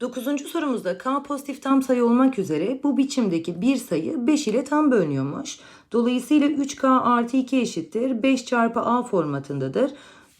Dokuzuncu sorumuzda k pozitif tam sayı olmak üzere bu biçimdeki bir sayı 5 ile tam bölünüyormuş. Dolayısıyla 3k artı 2 eşittir 5 çarpı a formatındadır.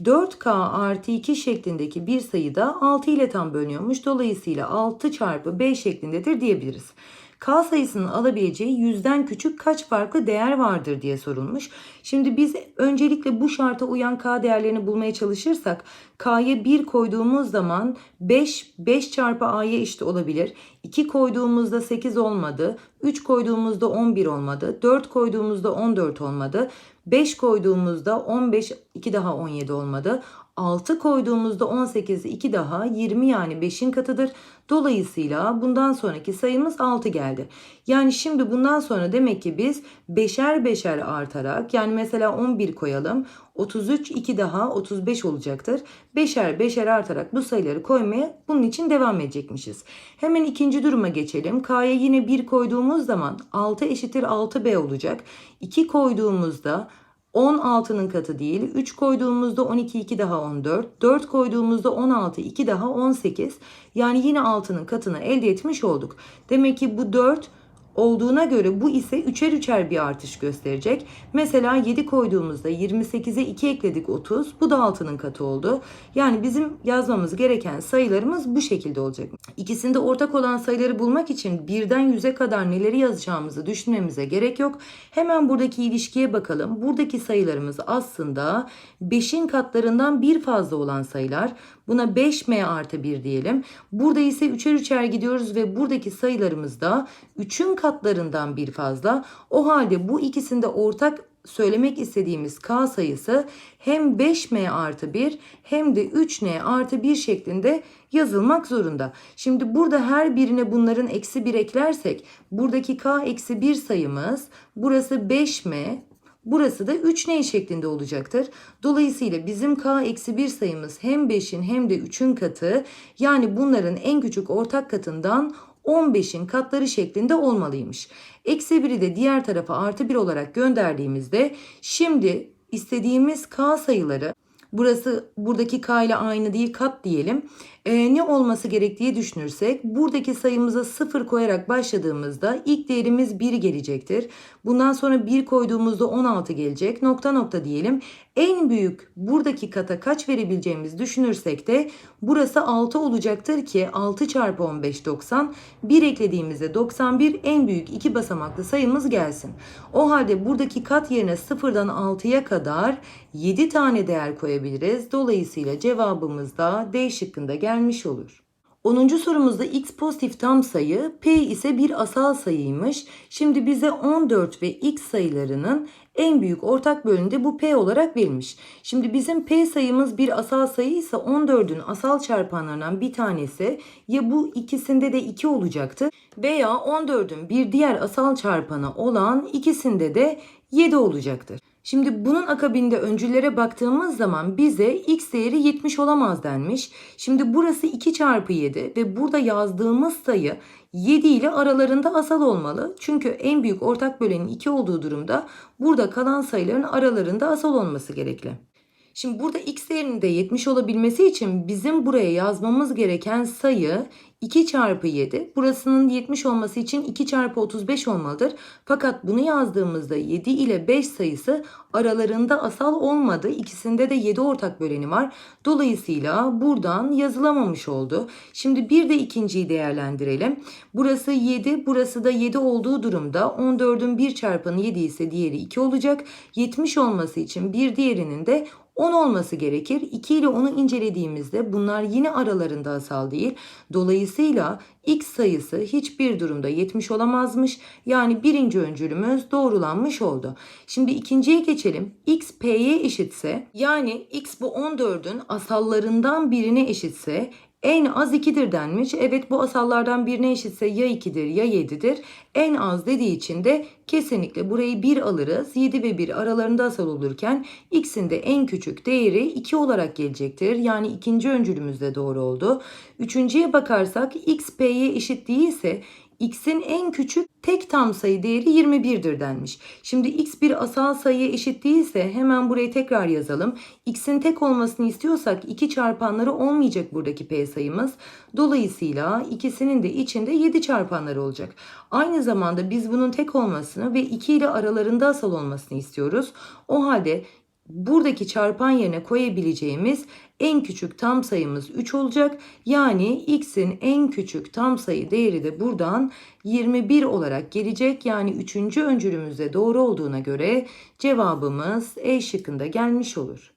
4k artı 2 şeklindeki bir sayı da 6 ile tam bölünüyormuş. Dolayısıyla 6 çarpı 5 şeklindedir diyebiliriz. K sayısının alabileceği yüzden küçük kaç farklı değer vardır diye sorulmuş. Şimdi biz öncelikle bu şarta uyan K değerlerini bulmaya çalışırsak K'ya 1 koyduğumuz zaman 5, 5 çarpı A'ya eşit olabilir. 2 koyduğumuzda 8 olmadı. 3 koyduğumuzda 11 olmadı. 4 koyduğumuzda 14 olmadı. 5 koyduğumuzda 15, 2 daha 17 olmadı. 6 koyduğumuzda 18, 2 daha 20 yani 5'in katıdır. Dolayısıyla bundan sonraki sayımız 6 geldi. Yani şimdi bundan sonra demek ki biz beşer beşer artarak yani mesela 11 koyalım. 33, 2 daha 35 olacaktır. Beşer beşer artarak bu sayıları koymaya bunun için devam edecekmişiz. Hemen ikinci duruma geçelim. K'ya yine 1 koyduğumuz zaman 6 eşittir 6B olacak. 2 koyduğumuzda 16'nın katı değil. 3 koyduğumuzda 12, 2 daha 14. 4 koyduğumuzda 16, 2 daha 18. Yani yine 6'nın katını elde etmiş olduk. Demek ki bu 4 olduğuna göre bu ise üçer üçer bir artış gösterecek. Mesela 7 koyduğumuzda 28'e 2 ekledik 30. Bu da 6'nın katı oldu. Yani bizim yazmamız gereken sayılarımız bu şekilde olacak. İkisinde ortak olan sayıları bulmak için birden 100'e kadar neleri yazacağımızı düşünmemize gerek yok. Hemen buradaki ilişkiye bakalım. Buradaki sayılarımız aslında 5'in katlarından bir fazla olan sayılar. Buna 5m artı 1 diyelim. Burada ise üçer üçer gidiyoruz ve buradaki sayılarımız da 3'ün katlarından bir fazla. O halde bu ikisinde ortak söylemek istediğimiz k sayısı hem 5m artı 1 hem de 3n artı 1 şeklinde yazılmak zorunda. Şimdi burada her birine bunların eksi 1 eklersek buradaki k eksi 1 sayımız burası 5m Burası da 3 n şeklinde olacaktır. Dolayısıyla bizim k eksi 1 sayımız hem 5'in hem de 3'ün katı yani bunların en küçük ortak katından 15'in katları şeklinde olmalıymış. Eksi 1'i de diğer tarafa artı 1 olarak gönderdiğimizde şimdi istediğimiz k sayıları Burası buradaki k ile aynı değil kat diyelim. Ee, ne olması gerektiği düşünürsek buradaki sayımıza 0 koyarak başladığımızda ilk değerimiz 1 gelecektir. Bundan sonra 1 koyduğumuzda 16 gelecek. Nokta nokta diyelim. En büyük buradaki kata kaç verebileceğimizi düşünürsek de burası 6 olacaktır ki 6 çarpı 15 90. 1 eklediğimizde 91 en büyük iki basamaklı sayımız gelsin. O halde buradaki kat yerine 0'dan 6'ya kadar 7 tane değer koyabiliriz. Dolayısıyla cevabımız da D şıkkında gelmiş olur. 10. sorumuzda x pozitif tam sayı, p ise bir asal sayıymış. Şimdi bize 14 ve x sayılarının en büyük ortak bölümünde bu p olarak verilmiş. Şimdi bizim p sayımız bir asal sayı ise 14'ün asal çarpanlarından bir tanesi ya bu ikisinde de 2 olacaktı veya 14'ün bir diğer asal çarpanı olan ikisinde de 7 olacaktır. Şimdi bunun akabinde öncüllere baktığımız zaman bize x değeri 70 olamaz denmiş. Şimdi burası 2 çarpı 7 ve burada yazdığımız sayı 7 ile aralarında asal olmalı. Çünkü en büyük ortak bölenin 2 olduğu durumda burada kalan sayıların aralarında asal olması gerekli. Şimdi burada x değerinin de 70 olabilmesi için bizim buraya yazmamız gereken sayı 2 çarpı 7. Burasının 70 olması için 2 çarpı 35 olmalıdır. Fakat bunu yazdığımızda 7 ile 5 sayısı aralarında asal olmadı. İkisinde de 7 ortak böleni var. Dolayısıyla buradan yazılamamış oldu. Şimdi bir de ikinciyi değerlendirelim. Burası 7, burası da 7 olduğu durumda 14'ün 1 çarpanı 7 ise diğeri 2 olacak. 70 olması için bir diğerinin de 10 olması gerekir. 2 ile 10'u incelediğimizde bunlar yine aralarında asal değil. Dolayısıyla x sayısı hiçbir durumda 70 olamazmış. Yani birinci öncülümüz doğrulanmış oldu. Şimdi ikinciye geçelim. x p'ye eşitse yani x bu 14'ün asallarından birine eşitse en az 2'dir denmiş. Evet bu asallardan birine eşitse ya 2'dir ya 7'dir. En az dediği için de kesinlikle burayı 1 alırız. 7 ve 1 aralarında asal olurken x'in de en küçük değeri 2 olarak gelecektir. Yani ikinci öncülümüz de doğru oldu. Üçüncüye bakarsak x p'ye eşit değilse x'in en küçük tek tam sayı değeri 21'dir denmiş. Şimdi x bir asal sayıya eşit değilse hemen buraya tekrar yazalım. x'in tek olmasını istiyorsak 2 çarpanları olmayacak buradaki p sayımız. Dolayısıyla ikisinin de içinde 7 çarpanları olacak. Aynı zamanda biz bunun tek olmasını ve 2 ile aralarında asal olmasını istiyoruz. O halde buradaki çarpan yerine koyabileceğimiz en küçük tam sayımız 3 olacak. Yani x'in en küçük tam sayı değeri de buradan 21 olarak gelecek. Yani 3. öncülümüzde doğru olduğuna göre cevabımız E şıkkında gelmiş olur.